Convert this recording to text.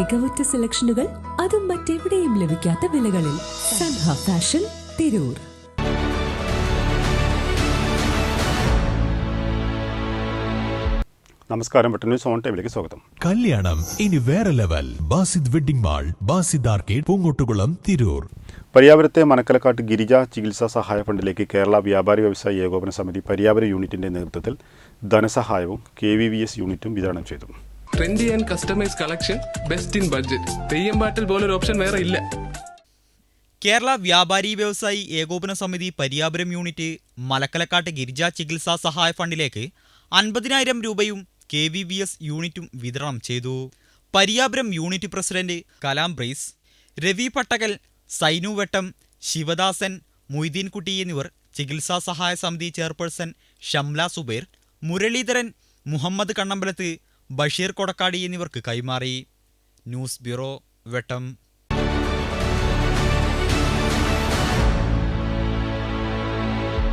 മികവുറ്റ സെലക്ഷനുകൾ അതും മറ്റെവിടെയും ലഭിക്കാത്ത വിലകളിൽ സൻഹ ഫാഷൻ തിരൂർ. നമസ്കാരം ന്യൂസ് ഓൺ ടൈമിലേക്ക് സ്വാഗതം. കല്യാണം ഇനി വേറെ level. Basid wedding mall Basid arcade Poongottukulam Tirur. പരിയാപുരത്തെ Manakkalakkattu Girija ചികിത്സാ സഹായ ഫണ്ടിലേക്ക് കേരള വ്യാപാരി വ്യവസായ ഏകോപന സമിതി പരിയാപുര യൂണിറ്റിന്റെ നേതൃത്വത്തിൽ ധനസഹായവും കെ വി വി എസ് യൂണിറ്റും വിതരണം ചെയ്തു. Trendy and customise collection best in budget Theyyam പാട്ടിൽ പോലൊരു ഓപ്ഷൻ വേറെ ഇല്ല. കേരള വ്യാപാരി വ്യവസായി ഏകോപന സമിതി പരിയാപുരം യൂണിറ്റ് മലക്കലക്കാട്ട് ഗിരിജ ചികിത്സാ സഹായ ഫണ്ടിലേക്ക് അൻപതിനായിരം രൂപയും കെ വി വി എസ് യൂണിറ്റും വിതരണം ചെയ്തു. Pariyapuram unit president Kalam breeze Ravi Pattakal Sainu Vettam Sivadasan Moideenkutty എന്നിവർ ചികിത്സാ സഹായ സമിതി ചെയർപേഴ്സൺ ഷംല സുബൈർ മുരളീധരൻ മുഹമ്മദ് കണ്ണമ്പലത്ത് ബഷീർ കൊടക്കാടി എന്നിവർക്ക് കൈമാറി. News bureau Vettam.